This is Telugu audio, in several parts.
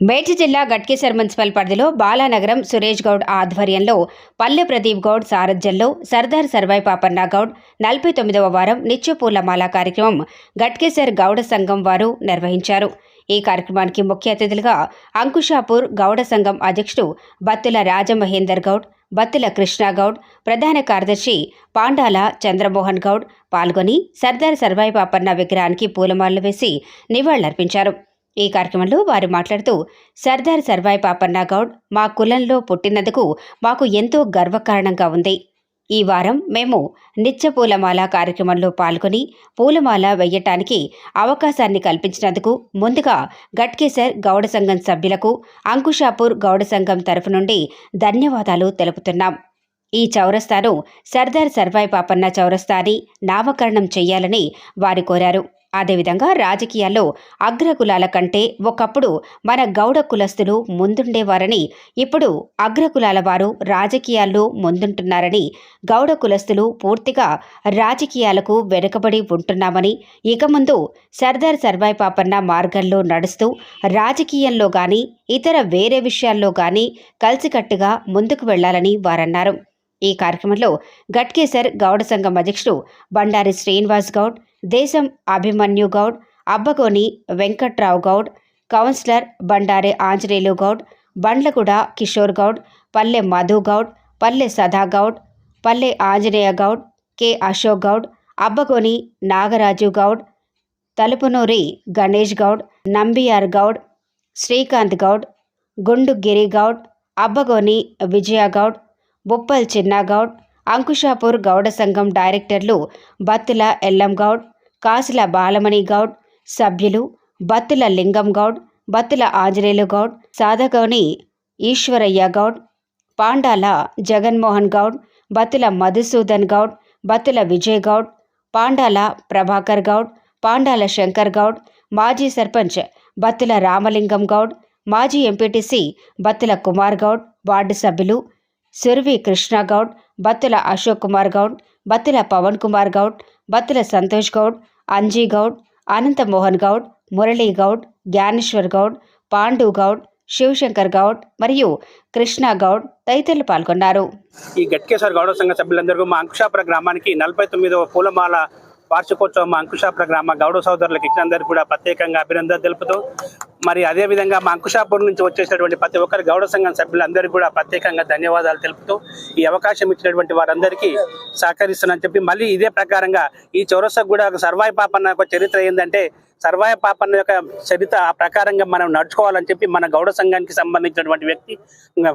మేడ్చి జిల్లా గట్కేసర్ మున్సిపల్ పరిధిలో బాలానగరం సురేష్ గౌడ్ ఆధ్వర్యంలో పల్లె ప్రదీప్ గౌడ్ సారథ్యంలో సర్దార్ సర్వాయి పాపన్న గౌడ్ నలభై తొమ్మిదవ వారం నిత్యపూలమాల కార్యక్రమం గట్కేసర్ గౌడ సంఘం వారు నిర్వహించారు. ఈ కార్యక్రమానికి ముఖ్య అతిథులుగా అంకుషాపూర్ గౌడ సంఘం అధ్యక్షుడు బత్తుల రాజమహేందర్ గౌడ్ బత్తుల కృష్ణ గౌడ్ ప్రధాన కార్యదర్శి పాండాల చంద్రమోహన్ గౌడ్ పాల్గొని సర్దార్ సర్వాయి పాపన్న విగ్రహానికి పూలమాలలు వేసి నివాళులర్పించారు. ఈ కార్యక్రమంలో వారు మాట్లాడుతూ సర్దార్ సర్వాయి పాపన్న గౌడ్ మా కులంలో పుట్టినందుకు మాకు ఎంతో గర్వకారణంగా ఉంది. ఈ వారం మేము నిత్య పూలమాల కార్యక్రమంలో పాల్గొని పూలమాల వెయ్యటానికి అవకాశాన్ని కల్పించినందుకు ముందుగా గట్కేసర్ గౌడ సంఘం సభ్యులకు అంకుషాపూర్ గౌడ సంఘం తరఫు నుండి ధన్యవాదాలు తెలుపుతున్నాం. ఈ చౌరస్తాను సర్దార్ సర్వాయి పాపన్న చౌరస్తా అని నామకరణం చేయాలని వారు కోరారు. అదేవిధంగా రాజకీయాల్లో అగ్రకులాల కంటే ఒకప్పుడు మన గౌడ కులస్తులు ముందుండేవారని ఇప్పుడు అగ్రకులాల వారు రాజకీయాల్లో ముందుంటున్నారని గౌడ కులస్తులు పూర్తిగా రాజకీయాలకు వెనుకబడి ఉంటున్నామని ఇక ముందు సర్దార్ సర్వాయి పాపన్న మార్గంలో నడుస్తూ రాజకీయంలో కానీ ఇతర వేరే విషయాల్లో కానీ కలిసికట్టుగా ముందుకు వెళ్ళాలని వారన్నారు. ఈ కార్యక్రమంలో గట్కేసర్ గౌడ సంఘం అధ్యక్షుడు బండారి శ్రీనివాస్ గౌడ్ దేశం అభిమన్యు గౌడ్ అబ్బగోని వెంకట్రావు గౌడ్ కౌన్సిలర్ బండారే ఆంజనేయులు గౌడ్ బండ్లగూడ కిషోర్ గౌడ్ పల్లె మధు గౌడ్ పల్లె సదా గౌడ్ పల్లె ఆంజనేయ గౌడ్ కె అశోక్ గౌడ్ అబ్బగోని నాగరాజు గౌడ్ తలుపునూరి గణేష్ గౌడ్ నంబియార్ గౌడ్ శ్రీకాంత్ గౌడ్ గుండు గిరి గౌడ్ అబ్బగోని విజయ గౌడ్ బొప్పల్ చిన్న గౌడ్ అంకుషాపూర్ గౌడ సంఘం డైరెక్టర్లు బత్తుల ఎల్లంగౌడ్ కాసుల బాలమణి గౌడ్ సభ్యులు బత్తుల లింగం గౌడ్ బత్తుల ఆంజనేయులు గౌడ్ సాధగౌని ఈశ్వరయ్య గౌడ్ పాండాల జగన్మోహన్ గౌడ్ బత్తుల మధుసూదన్ గౌడ్ బత్తుల విజయ్ గౌడ్ పాండాల ప్రభాకర్ గౌడ్ పాండాల శంకర్ గౌడ్ మాజీ సర్పంచ్ బత్తుల రామలింగం గౌడ్ మాజీ ఎంపీటీసీ బత్తుల కుమార్ గౌడ్ వార్డు సభ్యులు సురవి కృష్ణ గౌడ్ బత్తుల అశోక్ కుమార్ గౌడ్ బత్తుల పవన్ కుమార్ గౌడ్ బత్తుల సంతోష్ గౌడ్ అంజీ గౌడ్ అనంతమోహన్ గౌడ్ మురళీ గౌడ్ జ్ఞానేశ్వర్ గౌడ్ పాండు గౌడ్ శివశంకర్ గౌడ్ మరియు కృష్ణ గౌడ్ తదితరులు పాల్గొన్నారు. ఈ గట్కేశ్వర్ గౌడ సంఘ సభ్యులందరూ మా అంకుషాపుర గ్రామానికి నలభై తొమ్మిదవ పూలమాల వార్షికోత్సవం మా గ్రామ గౌడ సోదరులకు ఇచ్చినందరికీ కూడా ప్రత్యేకంగా అభినందన తెలుపుతూ మరి అదేవిధంగా మా అంకుషాపూర్ నుంచి వచ్చేసినటువంటి ప్రతి ఒక్కరి గౌడ సంఘం సభ్యులందరికీ కూడా ప్రత్యేకంగా ధన్యవాదాలు తెలుపుతూ ఈ అవకాశం ఇచ్చినటువంటి వారందరికీ సహకరిస్తున్నానని చెప్పి మళ్ళీ ఇదే ప్రకారంగా ఈ చౌరసకు కూడా ఒక సర్వాయి పాపన్న ఒక చరిత్ర ఏంటంటే సర్వాయ పాపన్న యొక్క చరిత్ర ఆ ప్రకారంగా మనం నడుచుకోవాలని చెప్పి మన గౌడ సంఘానికి సంబంధించినటువంటి వ్యక్తి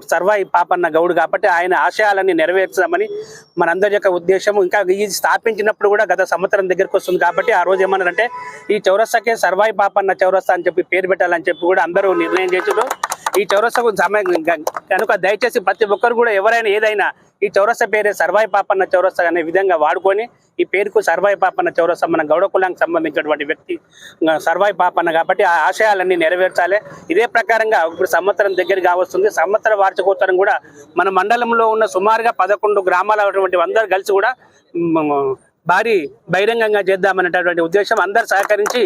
సర్వాయి పాపన్న గౌడు కాబట్టి ఆయన ఆశయాలన్నీ నెరవేర్చామని మనందరి యొక్క ఉద్దేశం ఇంకా ఇది స్థాపించినప్పుడు కూడా గత సంవత్సరం దగ్గరికి వస్తుంది కాబట్టి ఆ రోజు ఏమన్నారంటే ఈ చౌరస్తాకే సర్వాయి పాపన్న చౌరస్తా అని చెప్పి పేరు పెట్టాలని చెప్పి కూడా అందరూ నిర్ణయం చేసారు ఈ చౌరస్తకు సమయం కనుక దయచేసి ప్రతి ఒక్కరు కూడా ఎవరైనా ఏదైనా ఈ చౌరస్తా పేరే సర్వాయి పాపన్న చౌరస్తా అనే విధంగా వాడుకొని ఈ పేరుకు సర్వాయి పాపన్న చౌరస్తా మన గౌడ కులానికి సంబంధించినటువంటి వ్యక్తి సర్వాయి పాపన్న కాబట్టి ఆ ఆశయాలన్నీ నెరవేర్చాలి. ఇదే ప్రకారంగా ఇప్పుడు సంవత్సరం దగ్గర వస్తుంది. సంవత్సర వార్షికోత్సవం కూడా మన మండలంలో ఉన్న సుమారుగా పదకొండు గ్రామాల ఉన్నటువంటి అందరూ కలిసి కూడా భారీ బహిరంగంగా చేద్దామనేటటువంటి ఉద్దేశం అందరు సహకరించి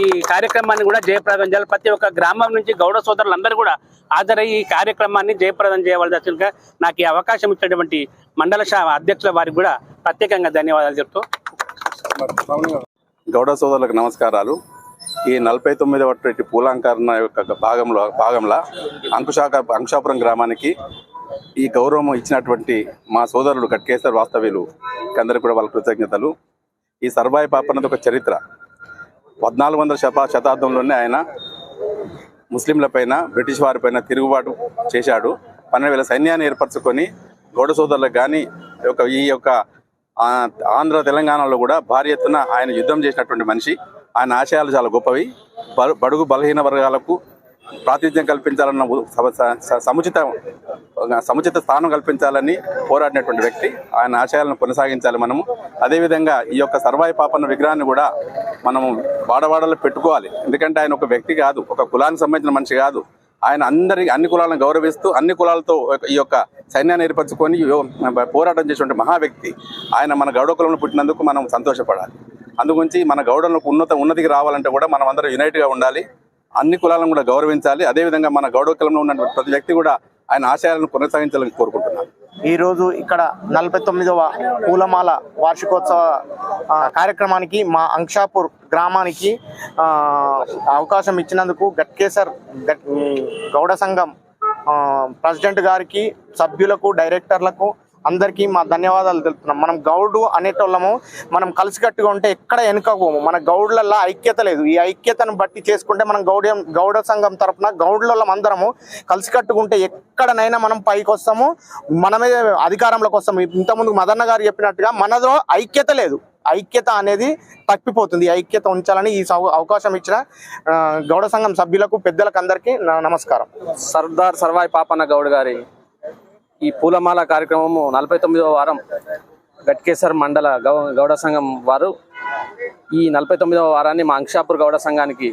ఈ కార్యక్రమాన్ని కూడా జయప్రదం చేయాలి. ప్రతి ఒక్క గ్రామం నుంచి గౌడ సోదరులందరూ కూడా హాజరయ్యి ఈ కార్యక్రమాన్ని జయప్రదం చేయవలసిందిగా నాకు ఈ అవకాశం ఇచ్చినటువంటి మండల అధ్యక్షుల వారికి కూడా ప్రత్యేకంగా ధన్యవాదాలు చెప్తూ గౌడ సోదరులకు నమస్కారాలు. ఈ నలభై తొమ్మిదవ పూలాంకరణ యొక్క భాగంలో భాగంలో అంకుశాక అంకుశాపురం గ్రామానికి ఈ గౌరవం ఇచ్చినటువంటి మా సోదరులు కట్కేశ్వర వాస్తవ్యులు అందరికీ కూడా వాళ్ళ కృతజ్ఞతలు. ఈ సర్వాయి పాపన్నది ఒక చరిత్ర. పద్నాలుగు వందల శత శతాబ్దంలోనే ఆయన ముస్లింల పైన బ్రిటిష్ వారి పైన తిరుగుబాటు చేశాడు. పన్నెండు వేల సైన్యాన్ని ఏర్పరచుకొని గౌడ సోదరులకు కానీ యొక్క ఈ యొక్క ఆంధ్ర తెలంగాణలో కూడా భారీ ఎత్తున ఆయన యుద్ధం చేసినటువంటి మనిషి. ఆయన ఆశయాలు చాలా గొప్పవి. బడుగు బలహీన వర్గాలకు ప్రాతినిధ్యం కల్పించాలన్న సముచిత సముచిత స్థానం కల్పించాలని పోరాడినటువంటి వ్యక్తి. ఆయన ఆశయాలను కొనసాగించాలి మనము. అదేవిధంగా ఈ యొక్క సర్వాయి పాపన్న విగ్రహాన్ని కూడా మనము వాడవాడలో పెట్టుకోవాలి. ఎందుకంటే ఆయన ఒక వ్యక్తి కాదు ఒక కులానికి సంబంధించిన మనిషి కాదు. ఆయన అందరి అన్ని కులాలను గౌరవిస్తూ అన్ని కులాలతో ఈ యొక్క సైన్యాన్ని ఏర్పరచుకొని పోరాటం చేసినటువంటి మహా వ్యక్తి. ఆయన మన గౌడ కులంలో పుట్టినందుకు మనం సంతోషపడాలి. అందుగురించి మన గౌడంలో ఉన్నత ఉన్నతికి రావాలంటే కూడా మనం అందరం యునైట్గా ఉండాలి. అన్ని కులాలను కూడా గౌరవించాలి. అదేవిధంగా మన గౌడవ కులంలో ఉన్నటువంటి ప్రతి వ్యక్తి కూడా ఆయన ఆశయాలను కొనసాగించాలని కోరుకుంటున్నాను. ఈ రోజు ఇక్కడ నలభై తొమ్మిదవ పూలమాల వార్షికోత్సవ కార్యక్రమానికి మా అంక్షాపూర్ గ్రామానికి అవకాశం ఇచ్చినందుకు గట్కేసర్ గట్ గౌడ సంఘం ప్రెసిడెంట్ గారికి సభ్యులకు డైరెక్టర్లకు అందరికీ మా ధన్యవాదాలు తెలుపుతున్నాం. మనం గౌడు అనేటోళ్ళము మనం కలిసికట్టుగా ఉంటే ఎక్కడ వెనుకపోము మన గౌడ్లల్లో ఐక్యత లేదు. ఈ ఐక్యతను బట్టి చేసుకుంటే మనం గౌడ గౌడ సంఘం తరపున గౌడ్లలో అందరము కలిసికట్టుకుంటే ఎక్కడనైనా మనం పైకి వస్తాము మనమే అధికారంలోకి వస్తాము. ఇంతకుముందు మదన్న గారు చెప్పినట్టుగా మనలో ఐక్యత లేదు. ఐక్యత అనేది తప్పిపోతుంది. ఐక్యత ఉంచాలని ఈ అవకాశం ఇచ్చిన గౌడ సంఘం సభ్యులకు పెద్దలకు అందరికీ నమస్కారం. సర్దార్ సర్వాయి పాపన్న గౌడ్ గారి ఈ పూలమాల కార్యక్రమము నలభై తొమ్మిదవ వారం గట్కేసర్ మండల గౌ గౌడ సంఘం వారు ఈ నలభై తొమ్మిదవ వారాన్ని మా అంక్షాపూర్ గౌడ సంఘానికి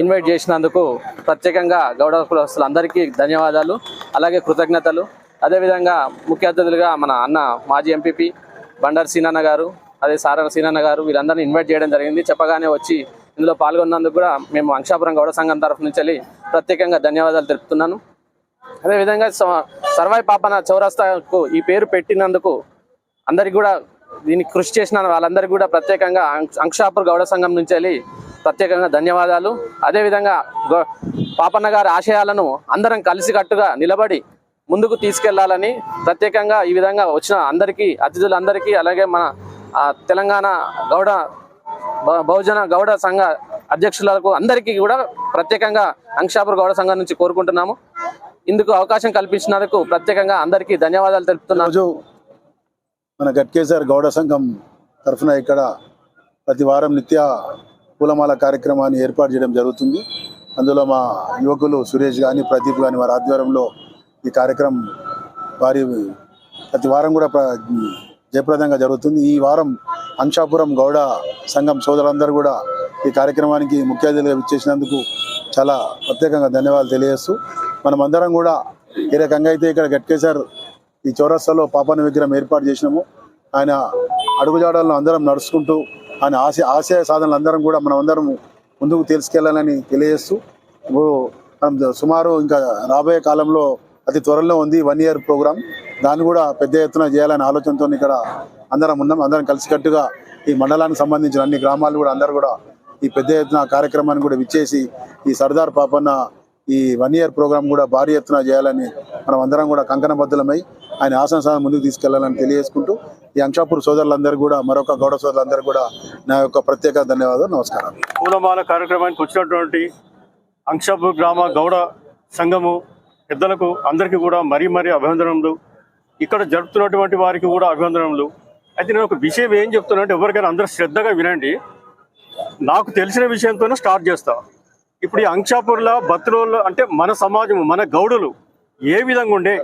ఇన్వైట్ చేసినందుకు ప్రత్యేకంగా గౌడ కులస్తులందరికీ ధన్యవాదాలు అలాగే కృతజ్ఞతలు. అదేవిధంగా ముఖ్య అతిథులుగా మన అన్న మాజీ ఎంపీపీ బండారు సీనన్న గారు అదే సారణ సీనన్న గారు వీళ్ళందరినీ ఇన్వైట్ చేయడం జరిగింది. చెప్పగానే వచ్చి ఇందులో పాల్గొన్నందుకు కూడా మేము అంక్షాపురం గౌడ సంఘం తరఫు నుంచి వెళ్ళి ప్రత్యేకంగా ధన్యవాదాలు తెలుపుతున్నాను. అదేవిధంగా స- సర్వాయి పాపన చౌరస్తాకు ఈ పేరు పెట్టినందుకు అందరికి కూడా దీనికి కృషి చేసిన వాళ్ళందరికీ కూడా ప్రత్యేకంగా అంక్ష- అంక్షాపూర్ గౌడ సంఘం నుంచి వెళ్ళి ప్రత్యేకంగా ధన్యవాదాలు. అదేవిధంగా పాపన్న గారి ఆశయాలను అందరం కలిసికట్టుగా నిలబడి ముందుకు తీసుకెళ్ళాలని ప్రత్యేకంగా ఈ విధంగా వచ్చిన అందరికీ అతిథులందరికీ అలాగే మన తెలంగాణ గౌడ బ- బహుజన గౌడ సంఘ అధ్యక్షులకు అందరికీ కూడా ప్రత్యేకంగా అంక్షాపూర్ గౌడ సంఘం నుంచి కోరుకుంటున్నాము. ఇందుకు అవకాశం కల్పించినందుకు ప్రత్యేకంగా అందరికీ ధన్యవాదాలు తెలుపుతున్నాను మన గట్కేసర్ గౌడ సంఘం తరఫున ఇక్కడ ప్రతి వారం నిత్య పూలమాల కార్యక్రమాన్ని ఏర్పాటు చేయడం జరుగుతుంది. అందులో మా యువకులు సురేష్ కానీ ప్రదీప్ కానీ వారి ఆధ్వర్యంలో ఈ కార్యక్రమం వారి ప్రతి వారం కూడా ప్ర- జయప్రదంగా జరుగుతుంది. ఈ వారం అంశాపురం గౌడ సంఘం సోదరులందరూ కూడా ఈ కార్యక్రమానికి ముఖ్య అతిథిగా ఇచ్చేసినందుకు చాలా ప్రత్యేకంగా ధన్యవాదాలు తెలియజేస్తూ మనమందరం కూడా ఏ రకంగా అయితే ఇక్కడ గట్కేసర్ ఈ చౌరస్తాలో పాపన్న విగ్రహం ఏర్పాటు చేసినాము. ఆయన అడుగుజాడలను అందరం నడుచుకుంటూ ఆయన ఆశ ఆశయ సాధనలు అందరం కూడా మనం అందరం ముందుకు తీసుకెళ్ళాలని తెలియజేస్తూ మనం సుమారు ఇంకా రాబోయే కాలంలో అతి త్వరలో ఉంది వన్ ఇయర్ ప్రోగ్రామ్. దాన్ని కూడా పెద్ద ఎత్తున చేయాలనే ఆలోచనతో ఇక్కడ అందరం ఉన్నాం. అందరం కలిసికట్టుగా ఈ మండలానికి సంబంధించిన అన్ని గ్రామాలు కూడా అందరూ కూడా ఈ పెద్ద ఎత్తున కార్యక్రమాన్ని కూడా విచ్చేసి ఈ సర్దార్ పాపన్న ఈ వన్ ఇయర్ ప్రోగ్రామ్ కూడా భారీ ఎత్తున చేయాలని మనం అందరం కూడా కంకణబద్ధులమై ఆయన ఆసన ముందుకు తీసుకెళ్ళాలని తెలియజేసుకుంటూ ఈ అంశాపూర్ సోదరులందరూ కూడా మరొక గౌడ సోదరులందరూ కూడా నా యొక్క ప్రత్యేక ధన్యవాదాలు నమస్కారం పూలమాల కార్యక్రమానికి వచ్చినటువంటి అంక్షాపూర్ గ్రామ గౌడ సంఘము పెద్దలకు అందరికీ కూడా మరీ మరీ అభినందనలు ఇక్కడ జరుపుతున్నటువంటి వారికి కూడా అభినందనలు అయితే నేను ఒక విషయం ఏం చెప్తున్నానంటే ఎవరికైనా అందరూ శ్రద్ధగా వినండి. నాకు తెలిసిన విషయంతోనే స్టార్ట్ చేస్తాను ఇప్పుడు ఈ అంక్షాపూర్లో బతులోళ్ళు అంటే మన సమాజం మన గౌడులు ఏ విధంగా ఉండే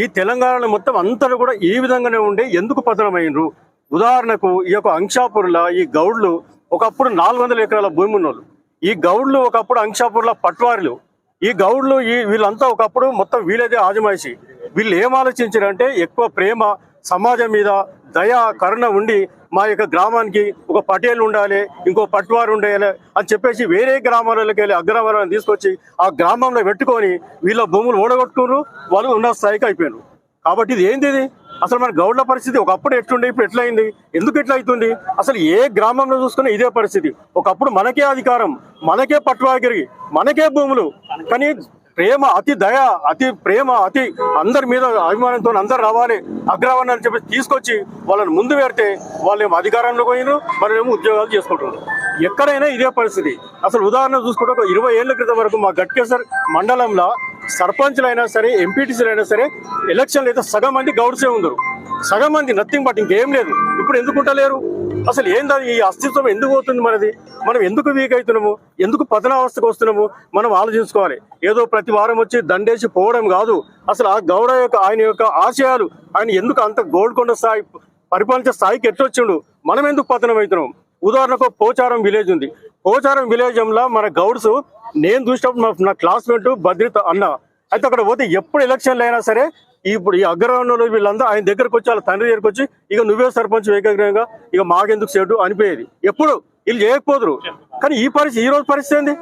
ఈ తెలంగాణలో మొత్తం అంతటా కూడా ఈ విధంగానే ఉండే ఎందుకు పతనమైనరు ఉదాహరణకు ఈ యొక్క అంక్షాపూర్లో ఈ గౌడ్లు ఒకప్పుడు నాలుగు వందల ఎకరాల భూమి ఉన్నోళ్ళు. ఈ గౌడ్లు ఒకప్పుడు అంక్షాపూర్లో పట్వారిలు. ఈ గౌడ్లు ఈ వీళ్ళంతా ఒకప్పుడు మొత్తం వీళ్ళదే ఆజమాయిషి. వీళ్ళు ఏం ఆలోచించారంటే ఎక్కువ ప్రేమ సమాజం మీద దయా కరుణ ఉండి మా యొక్క గ్రామానికి ఒక పటేల్ ఉండాలి ఇంకో పట్వారు ఉండాలి అని చెప్పేసి వేరే గ్రామాలకి వెళ్ళి అగ్రవరాలను తీసుకొచ్చి ఆ గ్రామంలో పెట్టుకొని వీళ్ళ భూములు ఓడగొట్టుకున్నారు వాళ్ళు ఉన్న స్థాయికి అయిపోయారు కాబట్టి ఇది ఏంది ఇది? అసలు మన గౌడ్ల పరిస్థితి ఒకప్పుడు ఎట్లుండే ఇప్పుడు ఎట్లయింది? ఎందుకు ఎట్లా అవుతుంది అసలు ఏ గ్రామంలో చూసుకున్నా ఇదే పరిస్థితి. ఒకప్పుడు మనకే అధికారం మనకే పట్టువాగిరి మనకే భూములు. కానీ ప్రేమ అతి దయ అతి ప్రేమ అతి అందరి మీద అభిమానంతో అందరు రావాలి అగ్రవర్ణ అని చెప్పి తీసుకొచ్చి వాళ్ళని ముందు పెడితే వాళ్ళు ఏమో అధికారంలో పోయినారు మనమేమో ఉద్యోగాలు చేసుకుంటున్నారు ఎక్కడైనా ఇదే పరిస్థితి. అసలు ఉదాహరణ చూసుకుంటే ఒక ఇరవై ఏళ్ళ క్రితం వరకు మా గట్కేసర్ మండలంలో సర్పంచ్లైనా సరే ఎంపీటీసీలైనా సరే ఎలక్షన్లు అయితే సగం మంది గౌడ్సే ఉందరు. సగం మంది నథింగ్ బట్ ఇంకేం లేదు. ఇప్పుడు ఎందుకుంటలేరు అసలు ఏందా ఈ అస్తిత్వం ఎందుకు పోతుంది మనది? మనం ఎందుకు వీక్ అవుతున్నాము? ఎందుకు పతనావస్థకు వస్తున్నాము? మనం ఆలోచించుకోవాలి. ఏదో ప్రతి వారం వచ్చి దండేసి పోవడం కాదు. అసలు ఆ గౌడ యొక్క ఆయన యొక్క ఆశయాలు ఆయన ఎందుకు అంత గోల్కొండ స్థాయి పరిపాలించే స్థాయికి ఎట్టొచ్చిండు? మనం ఎందుకు పతనం అవుతున్నాం? ఉదాహరణకు పోచారం విలేజ్ ఉంది. పోచారం విలేజ్లో మన గౌడ్స్ నేను చూసినప్పుడు నా క్లాస్మేట్ భద్రత అన్న. అయితే అక్కడ పోతే ఎప్పుడు ఎలక్షన్లు అయినా సరే ఇప్పుడు ఈ అగ్రవర్ణంలో వీళ్ళందరూ ఆయన దగ్గరకు వచ్చి వాళ్ళ తండ్రి దగ్గరకు వచ్చి ఇక నువ్వే సర్పంచ్ ఏకగ్రహంగా ఇక మాకెందుకు చెడు అనిపోయేది. ఎప్పుడు వీళ్ళు చేయకపోదురు. కానీ ఈ పరిస్థితి ఈ రోజు పరిస్థితి ఏంది?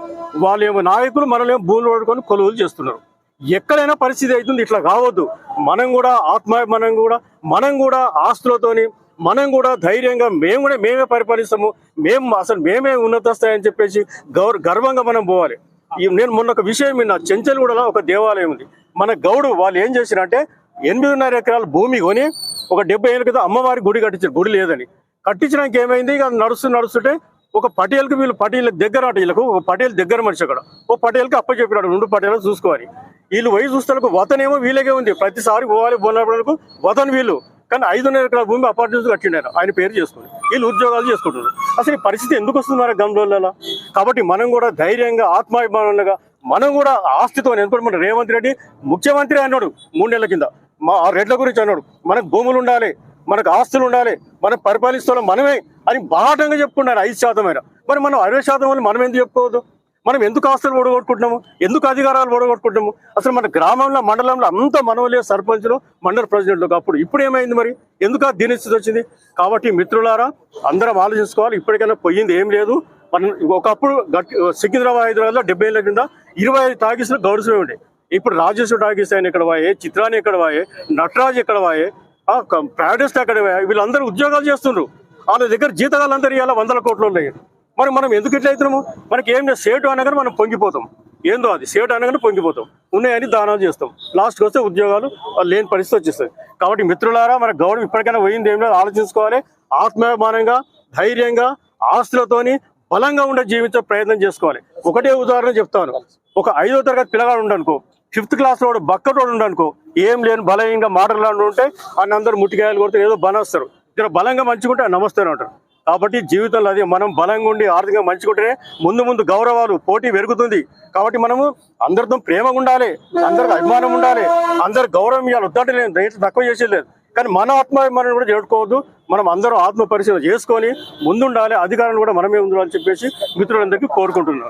వాళ్ళేమో నాయకులు మనలేమో భూములు పడుకొని కొలువులు చేస్తున్నారు. ఎక్కడైనా పరిస్థితి అవుతుంది ఇట్లా కావద్దు. మనం కూడా ఆత్మాభిమానం కూడా మనం కూడా ఆస్తులతోని మనం కూడా ధైర్యంగా మేము కూడా మేమే పరిపాలిస్తాము. మేము అసలు మేమే ఉన్నత స్థాయి అని చెప్పేసి గౌర గర్వంగా మనం పోవాలి. నేను మొన్న ఒక విషయం విన్నా చెంచల్గూడలో ఒక దేవాలయం ఉంది. మన గౌడు వాళ్ళు ఏం చేసిరంటే ఎనిమిదిన్నర ఎకరాల భూమి కొని ఒక డెబ్బై ఏళ్ళ క్రితం అమ్మవారి గుడి కట్టించారు. గుడి లేదని. కట్టించడానికి ఏమైంది? ఇక నడుస్తూ నడుస్తుంటే ఒక పటేల్కి వీళ్ళు పటేల్ దగ్గర అటు వీళ్ళకు ఒక పటేల్ దగ్గర మనిషి అక్కడ. ఓ పటేల్కి అప్పచెప్పినాడు రెండు పటేలు చూసుకోవాలి. వీళ్ళు వయసు చూస్తాలకు వతనేమో వీళ్ళకే ఉంది. ప్రతిసారి పోవాలి బోనపడకు వతన్ వీళ్ళు. కానీ ఐదున్నర ఎకరాల భూమి అపార్ట్మెంట్స్ కట్టిండారు. ఆయన పేరు చేసుకుని వీళ్ళు ఉద్యోగాలు చేసుకుంటున్నారు. అసలు ఈ పరిస్థితి ఎందుకు వస్తుంది మరి గంగోళ్ళ కాబట్టి మనం కూడా ధైర్యంగా ఆత్మాభిమానంగా మనం కూడా ఆస్తితో ఎందుకంటే మన రేవంత్ రెడ్డి ముఖ్యమంత్రి అన్నాడు మూడు నెలల కింద. మా ఆ రెడ్ల గురించి అన్నాడు. మనకు భూములు ఉండాలి మనకు ఆస్తులు ఉండాలి మనం పరిపాలిస్తున్నాం మనమే అని బాటంగా చెప్పుకున్నారు ఐదు శాతం అయినా మరి మనం అరవై శాతం వల్ల మనం ఎందుకు చెప్పుకోవద్దు? మనం ఎందుకు ఆస్తులు ఓడగొట్టుకుంటున్నాము? ఎందుకు అధికారాలు ఓడగొట్టుకుంటున్నాము? అసలు మన గ్రామంలో మండలంలో అంత మనవలే సర్పంచులు మండల ప్రెసిడెంట్లు అప్పుడు ఇప్పుడు ఏమైంది మరి? ఎందుకు ఆ దీనిస్థితి వచ్చింది? కాబట్టి మిత్రులారా అందరం ఆలోచించుకోవాలి. ఇప్పటికైనా పోయింది ఏం లేదు. మనం ఒకప్పుడు సికింద్రాబాద్ హైదరాబాద్లో డెబ్బై ఏళ్ళ కింద ఇరవై ఐదు టాకీస్లో గౌరవమే ఉండే. ఇప్పుడు రాజేశ్వర టాకీస్ ఆయన ఇక్కడ వాయే చిత్రాన్ని ఇక్కడ వాయే నటరాజ్ ఇక్కడ వాయే ప్యాడెస్ట్ అక్కడ వాయే వీళ్ళందరూ ఉద్యోగాలు చేస్తుండ్రు. వాళ్ళ దగ్గర జీతగాళ్ళందరూ ఇవాళ వందల కోట్లు ఉన్నాయి. మరి మనం ఎందుకు ఇట్లా అవుతున్నాము? మనకి ఏం లేదు. సేటు అనగానే మనం పొంగిపోతాం. ఏందో అది? సేటు అనగానే పొంగిపోతాం. ఉన్నాయని దానాలు చేస్తాం. లాస్ట్కి వస్తే ఉద్యోగాలు లేని పరిస్థితి వచ్చేస్తుంది. కాబట్టి మిత్రులారా మన గౌరవం ఇప్పటికైనా పోయింది ఏం లేదు. ఆలోచించుకోవాలి. ఆత్మాభిమానంగా ధైర్యంగా ఆస్తులతోని బలంగా ఉండే జీవించే ప్రయత్నం చేసుకోవాలి. ఒకటే ఉదాహరణ చెప్తాను. ఒక ఐదో తరగతి పిల్లగాడు ఉండనుకో ఫిఫ్త్ క్లాస్లో బక్కటోడు ఉండనుకో ఏం లేని బలహీనంగా మాటలు ఉంటే అన్న అందరూ ముట్టికాయలు కొడితే ఏదో బనేస్తారు ఇక్కడ బలంగా మంచుకుంటే నమస్తేనే ఉంటారు కాబట్టి జీవితంలో అది మనం బలంగా ఉండి ఆర్థికంగా మంచుకుంటేనే ముందు ముందు గౌరవాలు పోటీ పెరుగుతుంది. కాబట్టి మనము అందరితో ప్రేమగా ఉండాలి అందరికి అభిమానం ఉండాలి అందరు గౌరవం ఇవ్వాలి. వద్దంటే లేదు దయచేసి తక్కువ చేసేది లేదు. కానీ మన ఆత్మాభిమానం కూడా చేరుకోవద్దు మనం అందరం ఆత్మ పరిశీలన చేసుకొని ముందుండాలి. అధికారం కూడా మనమే ఉండాలని చెప్పేసి మిత్రులందరికీ కోరుకుంటున్నాం